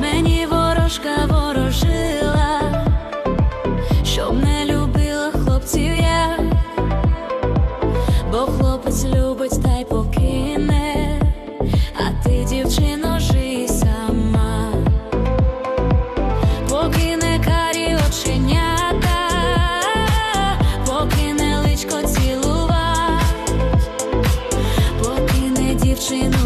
Мені ворожка ворожи. дівчино сама, поки карі оченята, поки не личко цілува, поки не дівчина.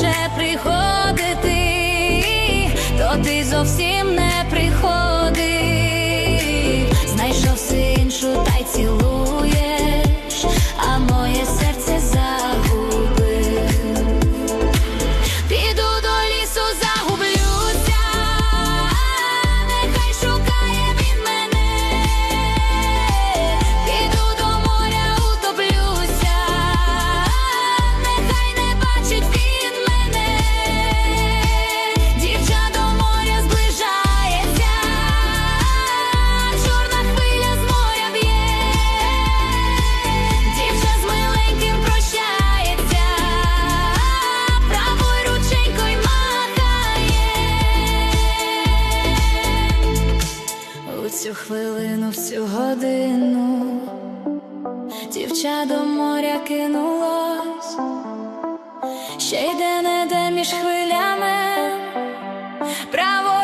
хоче приходити, то ти зовсім не приходив, знайшов си іншу та й цілу. Родину дівча до моря кинулась, ще йде не де між хвилями право.